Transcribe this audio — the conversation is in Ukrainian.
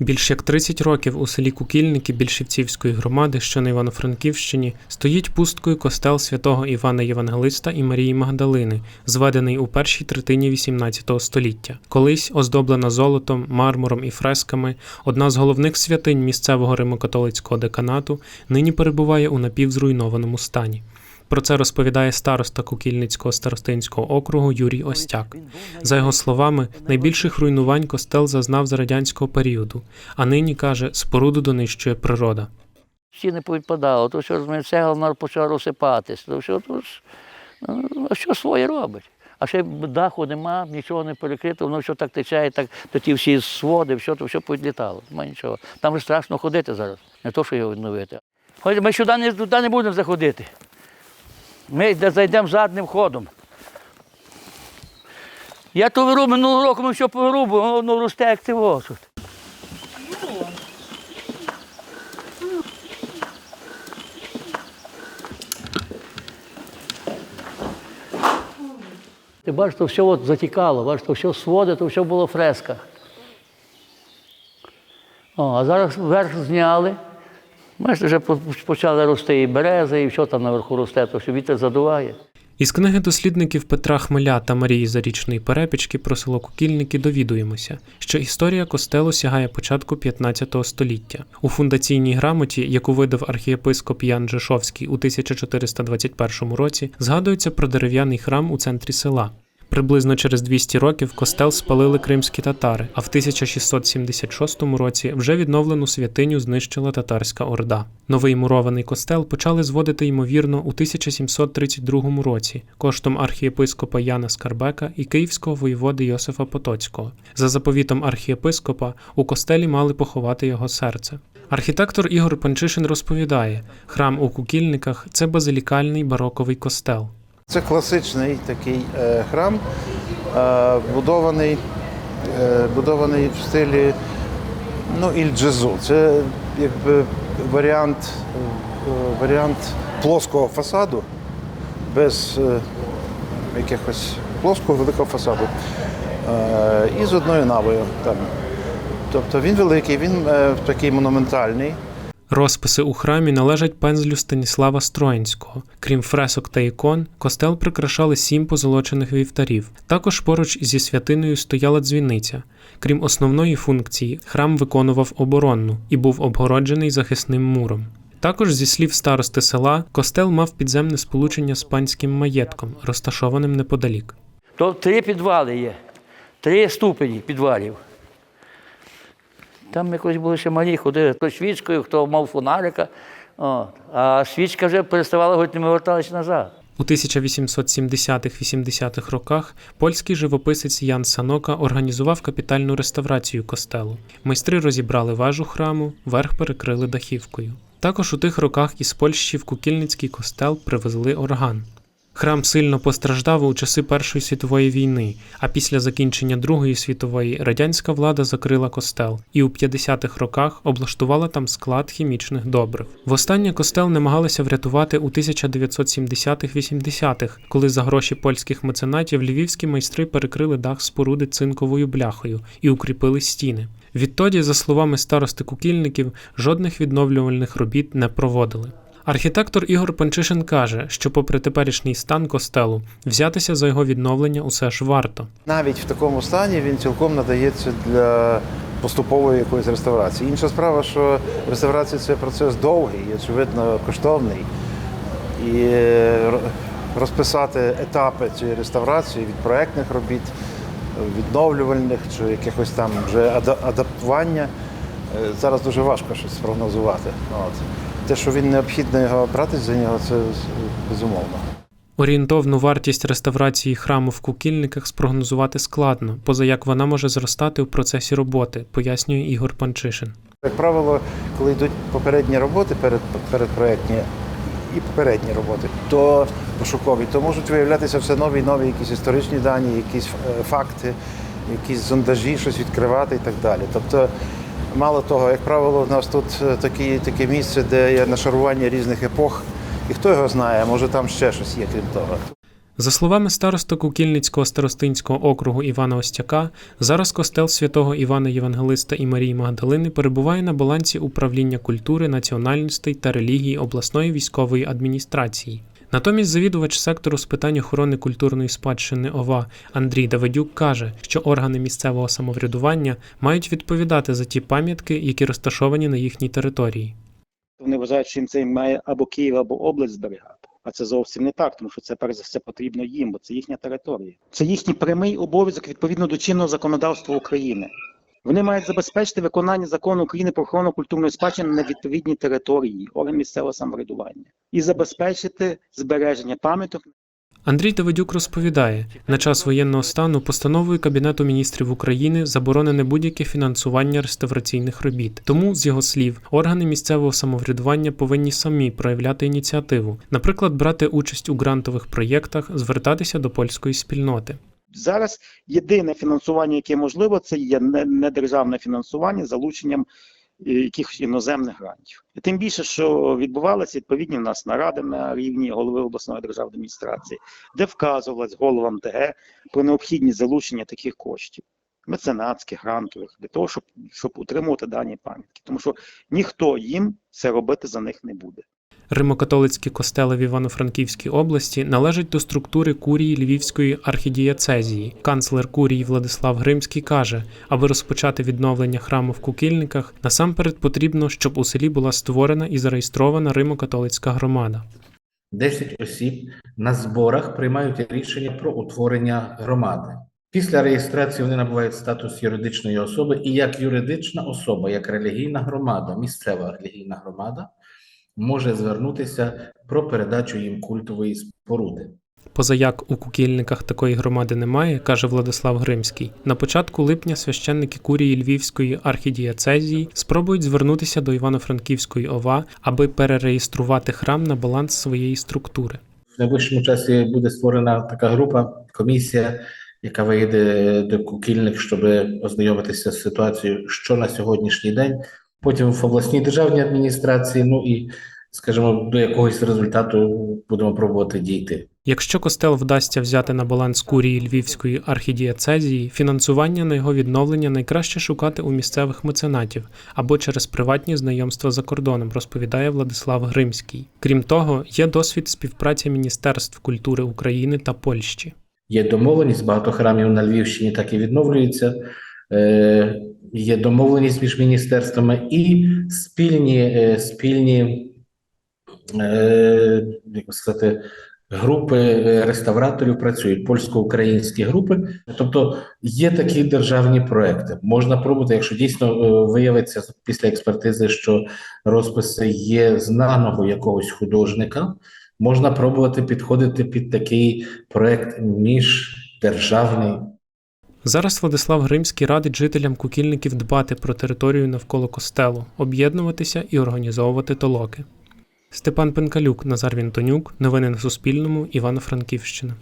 Більш як 30 років у селі Кукільники Більшівцівської громади, що на Івано-Франківщині, стоїть пусткою костел святого Івана Євангелиста і Марії Магдалини, зведений у першій третині XVIII століття. Колись оздоблена золотом, мармуром і фресками, одна з головних святинь місцевого римокатолицького деканату нині перебуває у напівзруйнованому стані. Про це розповідає староста Кукільницького старостинського округу Юрій Остяк. За його словами, найбільших руйнувань костел зазнав за радянського періоду, а нині каже, споруду донищує природа. Стіни повідпадало, то що розумієте, цегла вона почала розсипатись, то що, то ж, ну, що своє робить? А ще даху нема, нічого не перекрито, воно що так тече, так, то ті всі своди, все, то все повідлітало. Нема нічого. Там же страшно ходити зараз, не то, що його відновити. Хоч ми сюди не, туди не будемо заходити. Ми йде- зайдемо задним ходом. Я то вируб минулого року, ми все повирубили, воно росте, як це тут. Ти бачиш, то все от затікало, бачиш, то все своди, то все було в фресках. О, а зараз верх зняли. Бачите, вже почали рости і берези, і що там наверху росте, то що вітер задуває. Із книги дослідників Петра Хмеля та Марії Зарічної Перепічки про село Кукільники довідуємося, що історія костелу сягає початку 15 століття. У фундаційній грамоті, яку видав архієпископ Ян Жешовський у 1421 році, згадується про дерев'яний храм у центрі села. Приблизно через 200 років костел спалили кримські татари, а в 1676 році вже відновлену святиню знищила татарська орда. Новий мурований костел почали зводити ймовірно у 1732 році коштом архієпископа Яна Скарбека і київського воєводи Йосифа Потоцького. За заповітом архієпископа у костелі мали поховати його серце. Архітектор Ігор Панчишин розповідає: храм у Кукільниках це базилікальний бароковий костел. Це класичний такий е, храм, е, будований, е, будований в стилі ну, іль-джезу. Це якби варіант, варіант плоского фасаду без якихось плоского великого фасаду. І з одною навою. Там. Тобто він великий, він такий монументальний. Розписи у храмі належать пензлю Станіслава Строїнського. Крім фресок та ікон, костел прикрашали сім позолочених вівтарів. Також поруч зі святиною стояла дзвіниця. Крім основної функції, храм виконував оборонну і був обгороджений захисним муром. Також, зі слів старости села, костел мав підземне сполучення з панським маєтком, розташованим неподалік. То три підвали є, три ступені підвалів. Там ми колись були ще малі, ходили хто свічкою, хто мав фонарика. От. А свічка вже переставала горіти, ми верталися назад. У 1870-80-х роках польський живописець Ян Санока організував капітальну реставрацію костелу. Майстри розібрали вежу храму, верх перекрили дахівкою. Також у тих роках із Польщі в Кукільницький костел привезли орган. Храм сильно постраждав у часи Першої світової війни, а після закінчення Другої світової радянська влада закрила костел і у 50-х роках облаштувала там склад хімічних добрив. Востаннє костел намагалися врятувати у 1970-80-х, коли за гроші польських меценатів львівські майстри перекрили дах споруди цинковою бляхою і укріпили стіни. Відтоді, за словами старости кукільників, жодних відновлювальних робіт не проводили. Архітектор Ігор Панчишин каже, що, попри теперішній стан костелу, взятися за його відновлення усе ж варто. Навіть в такому стані він цілком надається для поступової якоїсь реставрації. Інша справа, що реставрація це процес довгий, і, очевидно, коштовний. І е, розписати етапи цієї реставрації від проектних робіт, відновлювальних чи якихось там вже адаптування. е, Зараз дуже важко щось спрогнозувати. Те, що він необхідно його братись за нього, це безумовно. Орієнтовну вартість реставрації храму в кукільниках спрогнозувати складно, поза як вона може зростати в процесі роботи, пояснює Ігор Панчишин. Як правило, коли йдуть попередні роботи, перед, передпроектні і попередні роботи, то пошукові, то можуть виявлятися все нові і нові якісь історичні дані, якісь е, факти, якісь зондажі, щось відкривати і так далі. Тобто, мало того, як правило, у нас тут е, такі, таке місце, де є нашарування різних епох, і хто його знає, може там ще щось є, крім того. За словами староста Кукільницького старостинського округу Івана Остяка, зараз костел святого Івана Євангелиста і Марії Магдалини перебуває на балансі управління культури, національностей та релігії обласної військової адміністрації. Натомість завідувач сектору з питань охорони культурної спадщини ОВА Андрій Давидюк каже, що органи місцевого самоврядування мають відповідати за ті пам'ятки, які розташовані на їхній території. Вони вважають, що їм це має або Київ, або область зберігати. А це зовсім не так, тому що це перш за все потрібно їм, бо це їхня територія. Це їхній прямий обов'язок відповідно до чинного законодавства України. Вони мають забезпечити виконання закону України про охорону культурної спадщини на відповідній території, орган місцевого самоврядування, і забезпечити збереження пам'яток Андрій Давидюк розповідає, на час воєнного стану постановою Кабінету міністрів України заборонене будь-яке фінансування реставраційних робіт. Тому, з його слів, органи місцевого самоврядування повинні самі проявляти ініціативу, наприклад, брати участь у грантових проєктах, звертатися до польської спільноти. Зараз єдине фінансування, яке можливо, це є не- недержавне фінансування залученням е, якихось іноземних грантів. І тим більше, що відбувалися відповідні в нас наради на рівні голови обласної державної адміністрації, де вказувалось головам ТГ про необхідність залучення таких коштів. Меценатських, грантових, для того, щоб, щоб утримувати дані пам'ятки. Тому що ніхто їм це робити за них не буде. Римокатолицькі костели в Івано-Франківській області належать до структури курії Львівської архідієцезії. Канцлер курії Владислав Гримський каже, аби розпочати відновлення храму в Кукільниках, насамперед потрібно, щоб у селі була створена і зареєстрована Римо-католицька громада. 10 осіб на зборах приймають рішення про утворення громади. Після реєстрації вони набувають статус юридичної особи, і як юридична особа, як релігійна громада, місцева релігійна громада може звернутися про передачу їм культової споруди. Позаяк у кукільниках такої громади немає, каже Владислав Гримський. На початку липня священники курії Львівської архідієцезії спробують звернутися до Івано-Франківської ОВА, аби перереєструвати храм на баланс своєї структури. В найближчому часі буде створена така група, комісія, яка вийде до кукільник, щоб ознайомитися з ситуацією, що на сьогоднішній день. Потім в обласній державній адміністрації. Ну і скажімо, до якогось результату будемо пробувати дійти. Якщо костел вдасться взяти на баланс курії Львівської архідієцезії, фінансування на його відновлення найкраще шукати у місцевих меценатів або через приватні знайомства за кордоном, розповідає Владислав Гримський. Крім того, є досвід співпраці Міністерств культури України та Польщі. Є домовленість, багато храмів на Львівщині так і відновлюються. Є домовленість між міністерствами і спільні, е, спільні е, як сказати, групи е, реставраторів працюють, польсько-українські групи. Тобто є такі державні проекти. Можна пробувати, якщо дійсно виявиться після експертизи, що розписи є знаного якогось художника. Можна пробувати підходити під такий проект міждержавний. Зараз Владислав Гримський радить жителям кукільників дбати про територію навколо костелу, об'єднуватися і організовувати толоки. Степан Пенкалюк, Назар Вінтонюк. Новини на Суспільному. Івано-Франківщина.